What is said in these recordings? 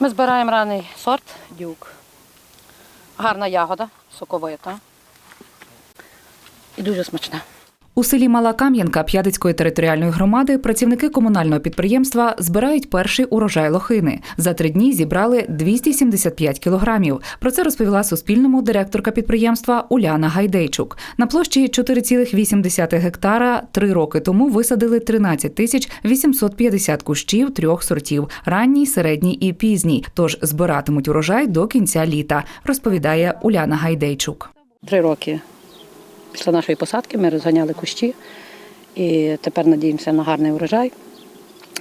Ми збираємо ранний сорт дюк. Гарна ягода, соковита. І дуже смачна. У селі Мала Кам'янка П'ядицької територіальної громади працівники комунального підприємства збирають перший урожай лохини. За три дні зібрали 275 кілограмів. Про це розповіла Суспільному директорка підприємства Уляна Гайдейчук. На площі 4,8 гектара три роки тому висадили 13 тисяч 850 кущів трьох сортів ранній, середній і пізній. Тож збиратимуть урожай до кінця літа, розповідає Уляна Гайдейчук. Три роки після нашої посадки ми розганяли кущі і тепер надіємося на гарний урожай.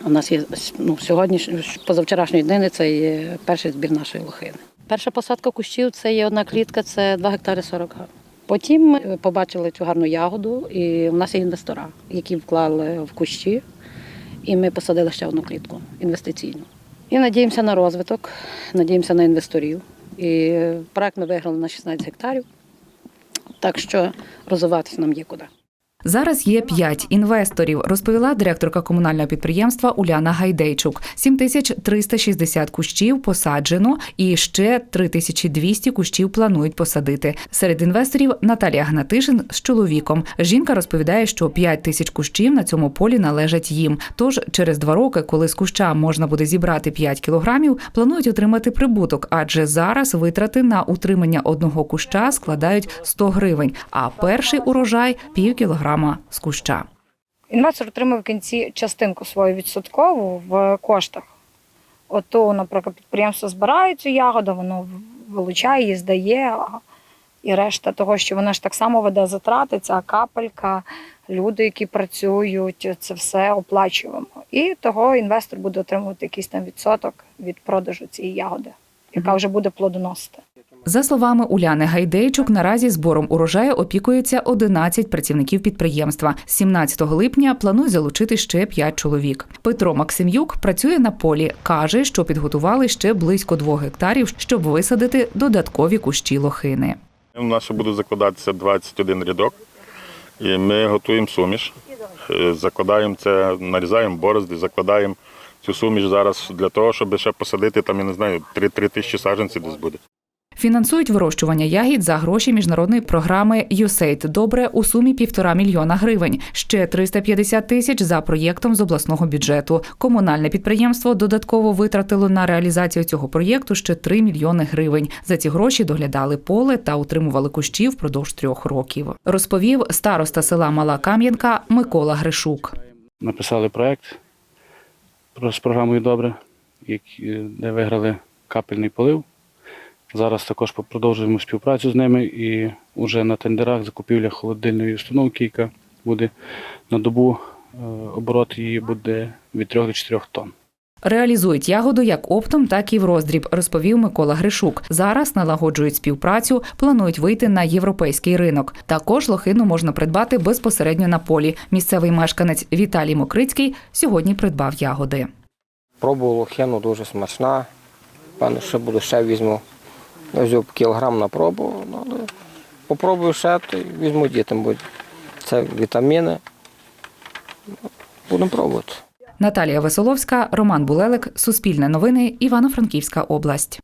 У нас є ну, сьогодні, позавчорашньої днини, це є перший збір нашої лохини. Перша посадка кущів це є одна клітка, це 2 гектари 40 га. Потім ми побачили цю гарну ягоду, і в нас є інвестора, які вклали в кущі, і ми посадили ще одну клітку інвестиційну. І надіємося на розвиток, надіємося на інвесторів. І проект ми виграли на 16 гектарів. Так що розвиватися нам є куди. Зараз є п'ять інвесторів, розповіла директорка комунального підприємства Уляна Гайдейчук. 7360 кущів посаджено і ще 3200 кущів планують посадити. Серед інвесторів Наталія Гнатишин з чоловіком. Жінка розповідає, що 5 тисяч кущів на цьому полі належать їм. Тож через два роки, коли з куща можна буде зібрати 5 кілограмів, планують отримати прибуток, адже зараз витрати на утримання одного куща складають 100 гривень, а перший урожай пів кілограма з куща. Інвестор отримав в кінці частинку свою відсоткову в коштах. Ото, наприклад, підприємство збирає цю ягоду, воно вилучає її, здає, і решта того, що воно ж так само веде затрати, ця капелька, люди, які працюють, це все оплачуємо. І того інвестор буде отримувати якийсь там відсоток від продажу цієї ягоди, яка вже буде плодоносити. За словами Уляни Гайдейчук, наразі збором урожаю опікується 11 працівників підприємства. З 17 липня планують залучити ще 5 чоловік. Петро Максим'юк працює на полі. каже, що підготували ще близько 2 гектарів, щоб висадити додаткові кущі лохини. У нас ще буде закладатися 21 рядок, і ми готуємо суміш. Е, Закладаємо це, нарізаємо борозди, закладаємо цю суміш зараз для того, щоб ще посадити там, я не знаю, 3, тисячі саджанців десь буде. Фінансують вирощування ягід за гроші міжнародної програми «USAID Добре у сумі півтора мільйона гривень. Ще 350 тисяч за проєктом з обласного бюджету. Комунальне підприємство додатково витратило на реалізацію цього проєкту ще 3 мільйони гривень. За ці гроші доглядали поле та утримували кущі впродовж трьох років. Розповів староста села Мала Кам'янка Микола Гришук. написали проект з програмою Добре, де виграли капельний полив. Зараз також продовжуємо співпрацю з ними і вже на тендерах закупівля холодильної установки, яка буде на добу, е, оборот її буде від 3 до 4 тонн. Реалізують ягоду як оптом, так і в роздріб, розповів Микола Гришук. Зараз налагоджують співпрацю, планують вийти на європейський ринок. Також лохину можна придбати безпосередньо на полі. Місцевий мешканець Віталій Мокрицький сьогодні придбав ягоди. Пробував лохину дуже смачна. Певно, що буду ще візьму. Я кілограм на пробу, ну, але попробую ще, то візьму дітям, бо це вітаміни. Будемо пробувати. Наталія Веселовська, Роман Булелик, Суспільне новини, Івано-Франківська область.